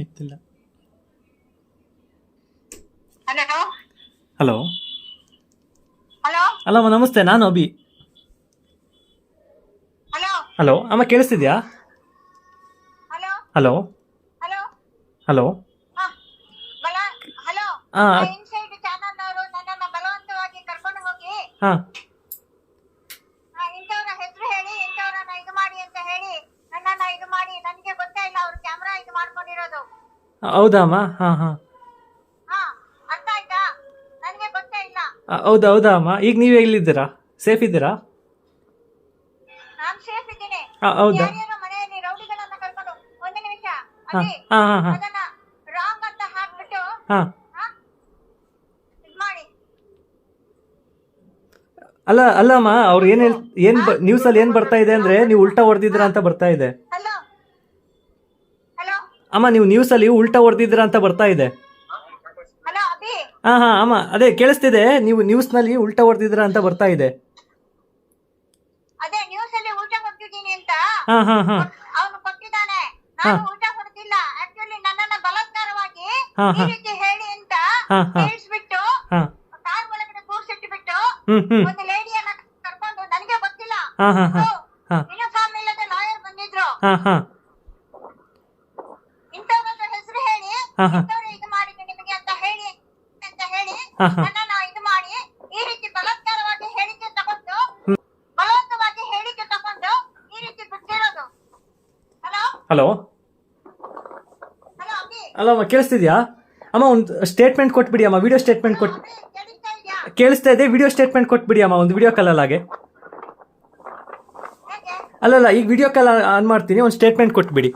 ಇತ್ತಿಲ್ಲ hello ಅಲ್ಲಮ್ಮ ನಮಸ್ತೆ ನಾನು ಅಭಿ. ಹಲೋ ಹಲೋ ಅಮ್ಮ ಕೇಳಿಸ್ತಿದ್ಯಾ? ಹಲೋ ಹಲೋ ಹಲೋ ಹಲೋ ಹಾ ಬಲ ಇದು ಮಾಡ್ಕೊಂಡಿರೋದು ಹೌದಾ ಅಮ್ಮ ಹಾಂ ಹಾಂ. ಹಾ ಅರ್ಥ ಆಯ್ತಾ? ನನಗೆ ಗೊತ್ತೇ ಇಲ್ಲ. ಹೌದಾ ಹೌದಾ ಅಮ್ಮ? ಈಗ ನೀವು ಎಲ್ಲಿದ್ದೀರಾ? ಸೇಫ್ ಇದ್ದೀರಾ? ನಾನ್ ಸೇಫ್ ಇದ್ದೀನಿ. ಆ, ಹೌದಾ? ಯಾರ್ಯಾರೋ ಮನೆಯಲ್ಲಿ ರೌಡಿಗಳನ್ನ ಕರ್ಕೊಂಡು ಒಂದು ನಿಮಿಷ. ಹಾಂ ಅಲ್ಲಿ ಹಾಂ ಹಾಂ ಹಾಂ. ಅದನ್ನ ರಾಂಗ್ ಅಂತ ಹಾಕ್ಬಿಟ್ಟು ಹಾಂ. ಹಾ ಇದ್ ಮಾಡಿ. ಅಲ್ಲ ಅಲ್ಲಮ್ಮ ಅವ್ರು ಏನು ಏನು ನ್ಯೂಸಲ್ಲಿ ಏನು ಬರ್ತಾ ಇದೆ ಅಂದ್ರೆ ನೀವು ಉಲ್ಟಾ ಹೊಡೆದಿದ್ದೀರಾ ಅಂತ ಬರ್ತಾ ಇದೆ. ಹಲೋ ಅಮ್ಮ ನೀವು ನ್ಯೂಸಲ್ಲಿ ಉಲ್ಟಾ ಹೊಡೆದಿದ್ದೀರಾ ಅಂತ ಬರ್ತಾ ಇದೆ. ಹಲೋ ಅಭಿ. ಹಾಂ ಹಾಂ ಅಮ್ಮ ಅದೇ ಕೇಳಿಸ್ತಿದೆ ನೀವು ನ್ಯೂಸ್ನಲ್ಲಿ ಉಲ್ಟಾ ಹೊಡೆದಿದ್ರ ಅಂತ ಬರ್ತಾ ಇದೆ. ಅದೇ ನ್ಯೂಸ್ ಅಲ್ಲಿ ಊಟ ಕೊಟ್ಟಿದ್ದೀನಿ ಅಂತ. ಹಾಂ ಹಾಂ ಹಾಂ. ಅವನು ಕೊಟ್ಟಿದ್ದಾನೆ. ನಾನು ಊಟ ಕೊಡ್ತಿಲ್ಲ ಆಕ್ಚುಲಿ ನನ್ನನ್ನ ಬಲಾತ್ಕಾರವಾಗಿ ಹಾ, ಈ ಹಾ. ರೀತಿ ಹೇಳಿ ಅಂತ ಹಾ, ಹಾ. ಹೇಳಿಸ್ಬಿಟ್ಟು ಹಾಂ. ಕಾರ್ ಒಳಗಡೆ ಕೂರ್ಸಿಟ್ಬಿಟ್ಟು ಹ್ಞೂ ಹ್ಞೂ ಒಂದು ಲೇಡಿಯನ್ನ ಕರ್ಕೊಂಡು ನನಗೆ ಗೊತ್ತಿಲ್ಲ. ಹಾಂ ಹಾಂ ಹಾಂ. ಹಾಂ. ಯೂನಿಫಾರ್ಮ್ ಇಲ್ಲದೆ ಲಾಯರ್ ಬಂದಿದ್ರು. ಹಾಂ ಹಾಂ ಇಂಥವ್ರನ್ನ ಹೆಸರು ಹೇಳಿ ಹಾ, ಹಾ. ಇಂಥವ್ರು ಇದು ಮಾಡಿದ್ದು ನಿಮಗೆ ಅಂತ ಹೇಳಿ ಅಂತ ಹೇಳಿ ಹಾ, ಇದು ಮಾಡಿ ಈ ರೀತಿ ಬಲಾತ್ಕಾರವಾಗಿ ಹೇಳಿಕೆ ತಗೊಂಡು ಬಲವಂತವಾಗಿ ಹೇಳಿಕೆ ತಗೊಂಡು ಈ ರೀತಿ ಬಿಟ್ಟಿರೋದು. ಹಲೋ ಹಲೋ ಹಲೋ ಅಭಿ ಅಲ್ಲಮ್ಮ ಕೇಳಿಸ್ತಿದ್ಯಾ? ಅಮ್ಮ ಒಂದು ಸ್ಟೇಟ್ಮೆಂಟ್ ಕೊಟ್ಬಿಡಿ ಅಮ್ಮ ವಿಡಿಯೋ ಸ್ಟೇಟ್ಮೆಂಟ್ ಕೊಟ್ ಅಭಿ, ಕೇಳಿಸ್ತಾ ಇದ್ಯಾ? ಕೇಳಿಸ್ತಾ ಇದೆ ವಿಡಿಯೋ ಸ್ಟೇಟ್ಮೆಂಟ್ ಕೊಟ್ಬಿಡಿ ಅಮ್ಮ ಒಂದು ವಿಡಿಯೋ ಕಾಲಲ್ಲಿ ಹಾಗೆ ಹೇಗೆ ಅಲ್ಲಲ್ಲ ಈಗ ವಿಡಿಯೋ ಕಾಲ್ ಆನ್ ಮಾಡ್ತೀನಿ ಒಂದು ಸ್ಟೇಟ್ಮೆಂಟ್ ಕೊಟ್ಬಿಡಿ.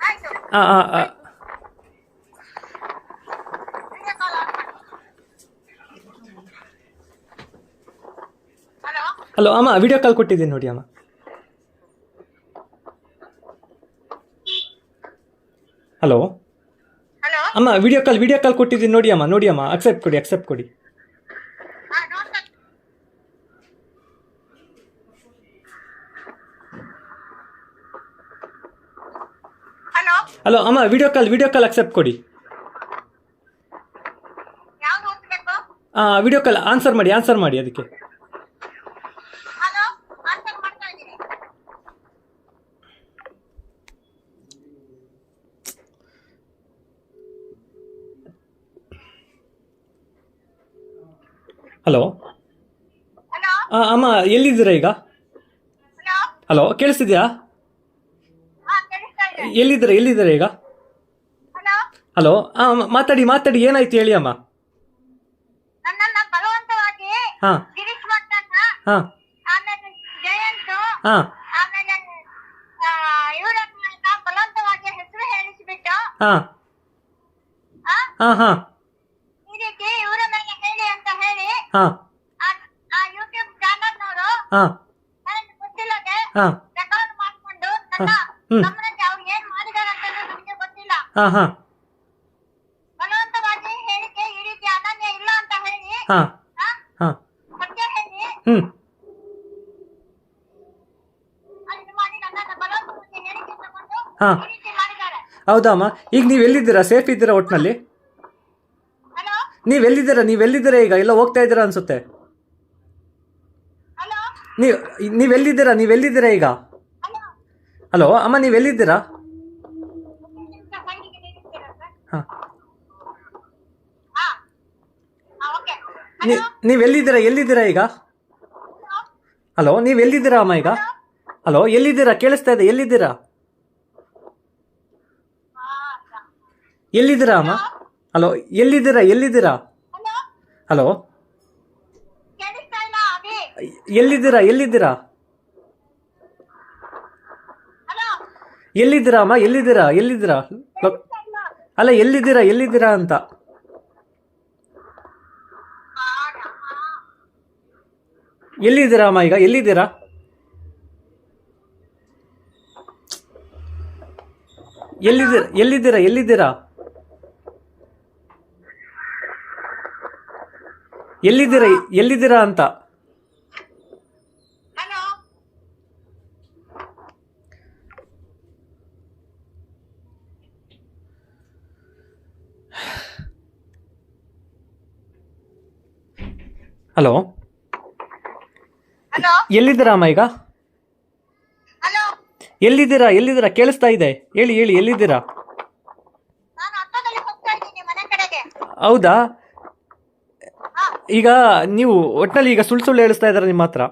ಆಯ್ತು. ಹಾಂ ಹಾಂ ಹಾಂ ವಿಡಿಯೋ ಕಾಲ್ ಆನ್ ಮಾಡಿ ಹಲೋ ಅಮ್ಮ ವಿಡಿಯೋ ಕಾಲ್ ಕೊಟ್ಟಿದ್ದೀನಿ ನೋಡಿ ಅಮ್ಮ. ಹಲೋ ಅಮ್ಮ ವಿಡಿಯೋ ಕಾಲ್ ವಿಡಿಯೋ ಕಾಲ್ ಕೊಟ್ಟಿದ್ದೀನಿ ನೋಡಿ ಅಮ್ಮ ನೋಡಿ ಅಮ್ಮ ಅಕ್ಸೆಪ್ಟ್ ಕೊಡಿ ಅಕ್ಸೆಪ್ಟ್ ಕೊಡಿ. ಹಲೋ ಅಮ್ಮ video call video call accept ಕೊಡಿ. ವಿಡಿಯೋ ಕಾಲ್ ಆನ್ಸರ್ ಮಾಡಿ ಆನ್ಸರ್ ಮಾಡಿ ಅದಕ್ಕೆ ಹಲೋ ಆನ್ಸರ್ ಮಾಡ್ತಾ ಇದ್ದೀನಿ ಹಲೋ ಹಲೋ ಅಮ್ಮ ಎಲ್ಲಿದ್ದೀರಾ ಈಗ? ಹಲೋ ಕೇಳಿಸ್ತಿದ್ಯಾ? ಹಾ ಎಲ್ಲಿದ್ದೀರ ಎಲ್ಲಿದ್ದೀರಾ ಈಗ? ಹಲೋ ಹಲೋ ಹಾಂ ಮಾತಾಡಿ ಮಾತಾಡಿ ಏನಾಯ್ತು ಹೇಳಿ ಅಮ್ಮ. ನನ್ನನ್ನ ಬಲವಂತವಾಗಿ ಹಾಂ. ಗಿರೀಶ್ ಮಟ್ಟನ್ನ ಹಾಂ. ಆಮೇಲೆ ಜಯಂತ್ ಹಾಂ. ಆಮೇಲೆ ಇವರನ್ನ ಬಲವಂತವಾಗಿ ಹೆಸರು ಹೇಳಿಸ್ಬಿಟ್ಟು ಹಾಂ. ಆ, ಹಾಂ ಹಾಂ ಈ ರೀತಿ ಇವರ ಮೇಲೆ ಹೇಳಿ ಅಂತ ಹೇಳಿ ಹಾಂ. ಹಾ. ಹಾಂ. ಹಾಂ. ಹ್ಮ್. ಹಾಂ ಹಾಂ. ಹಾಂ. ಆ, ಹಾಂ. ಸತ್ಯ ಹೇಳಿ. ಹ್ಞೂ ಅದು ಮಾಡಿ ನನ್ನನ್ನ ಬಲವಂತವಾಗಿ ಹೇಳಿಕೆ ತಗೊಂಡು ಹಾ. ಈ ರೀತಿ ಮಾಡಿದ್ದಾರೆ. ಹೌದಾ ಅಮ್ಮ? ಈಗ ನೀವು ಎಲ್ಲಿದ್ದೀರಾ? ಸೇಫ್ ಇದ್ದೀರಾ ಒಟ್ಟಿನಲ್ಲಿ ನೀವೆಲ್ಲಿದ್ದೀರಾ? ನೀವು ಎಲ್ಲಿದ್ದೀರಾ ಈಗ? ಎಲ್ಲ ಹೋಗ್ತಾ ಇದ್ದೀರಾ ಅನ್ಸುತ್ತೆ. ನೀವು ನೀವು ಎಲ್ಲಿದ್ದೀರಾ ನೀವು ಎಲ್ಲಿದ್ದೀರಾ ಈಗ? ಹಲೋ? ಅಮ್ಮ ನೀವೆಲ್ಲಿದ್ದೀರಾ? ಹಾಂ. ಹಾ. ಹಾ ಓಕೆ. ನೀ ನೀವು ಎಲ್ಲಿದ್ದೀರಾ ಈಗ? ಹಲೋ? ನೀವು ಎಲ್ಲಿದ್ದೀರಾ ಅಮ್ಮ ಈಗ? ಹಲೋ? ಎಲ್ಲಿದ್ದೀರಾ? ಕೇಳಿಸ್ತಾ ಇದೆ ಎಲ್ಲಿದ್ದೀರಾ? ಎಲ್ಲಿದ್ದೀರಾ ಅಮ್ಮ? ಹಲೋ ಎಲ್ಲಿದ್ದೀರಾ? ಎಲ್ಲಿದ್ದೀರಾ? ಹಲೋ ಎಲ್ಲಿದ್ದೀರಾ? ಎಲ್ಲಿದ್ದೀರಾ? ಎಲ್ಲಿದ್ದೀರಾ ಅಮ್ಮ? ಎಲ್ಲಿದ್ದೀರಾ? ಎಲ್ಲಿದ್ದೀರಾ? ಅಲ್ಲ ಎಲ್ಲಿದ್ದೀರಾ? ಎಲ್ಲಿದ್ದೀರಾ ಅಂತ. ಎಲ್ಲಿದ್ದೀರಾ ಅಮ್ಮ ಈಗ? ಎಲ್ಲಿದ್ದೀರಾ ಎಲ್ಲಿದ್ದೀರಾ? ಎಲ್ಲಿದ್ದೀರಾ? ಎಲ್ಲಿದ್ದೀರಾ? ಎಲ್ಲಿದ್ದೀರಾ ಎಲ್ಲಿದ್ದೀರಾ ಅಂತ? ಹಲೋ? ಎಲ್ಲಿದ್ದೀರಾ ಅಮ್ಮ ಈಗ? ಎಲ್ಲಿದ್ದೀರಾ ಎಲ್ಲಿದ್ದೀರಾ? ಕೇಳಿಸ್ತಾ ಇದೆ. ಹೇಳಿ ಹೇಳಿ ಎಲ್ಲಿದ್ದೀರಾ? ಹೌದಾ? ಈಗ ನೀವು ಒಟ್ಟಿನಲ್ಲಿ ಈಗ ಸುಳ್ಳು ಸುಳ್ಳು ಹೇಳಿಸ್ತಾ ಇದ್ದಾರೆ ನಿಮ್ಮ ಹತ್ರ.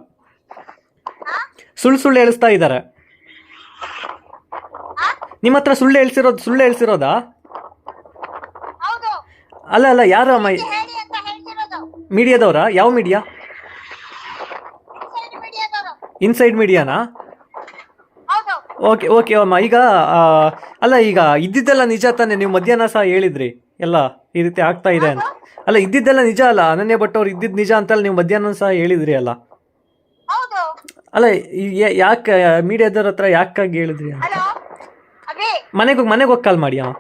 ಸುಳ್ಳು ಸುಳ್ಳು ಹೇಳಿಸ್ತಾ ಇದ್ದಾರೆ. ನಿಮ್ಮ ಹತ್ರ ಸುಳ್ಳು ಹೇಳ್ಸಿರೋದು ಸುಳ್ಳು ಹೇಳ್ಸಿರೋದಾ? ಅಲ್ಲ ಅಲ್ಲ ಯಾರು ಅಮ್ಮ? ಮೀಡಿಯಾದವರಾ? ಯಾವ ಮೀಡಿಯಾ? ಇನ್ಸೈಡ್ ಮೀಡಿಯಾನಾ? ಓಕೆ ಓಕೆ ಅಮ್ಮ. ಈಗ ಅಲ್ಲ ಈಗ ಇದ್ದಿದ್ದೆಲ್ಲ ನಿಜ ತಾನೆ. ನೀವು ಮಧ್ಯಾಹ್ನ ಸಹ ಹೇಳಿದ್ರಿ. ಎಲ್ಲ ಈ ರೀತಿ ಆಗ್ತಾ ಇದೆ ಅಂತ. ಅಲ್ಲ ಇದ್ದಿದ್ದೆಲ್ಲ ನಿಜ ಅಲ್ಲ. ಅನನ್ಯ ಭಟ್ ಅವ್ರು ಇದ್ದಿದ್ದು ನಿಜ ಅಂತಲ್ಲ ನೀವು ಮಧ್ಯಾಹ್ನ ಸಹ ಹೇಳಿದ್ರಿ ಅಲ್ಲ? ಹೌದು. ಅಲ್ಲ ಯಾಕೆ ಮೀಡಿಯಾದವ್ರ ಹತ್ರ ಯಾಕಾಗಿ ಹೇಳಿದ್ರಿ ಅಂತ? ಹಲೋ? ಮನೆಗೆ ಹೋಗಿ ಮನೆಗೆ ಹೋಗಿ ಕಾಲ್ ಮಾಡಿ ಅಮ್ಮ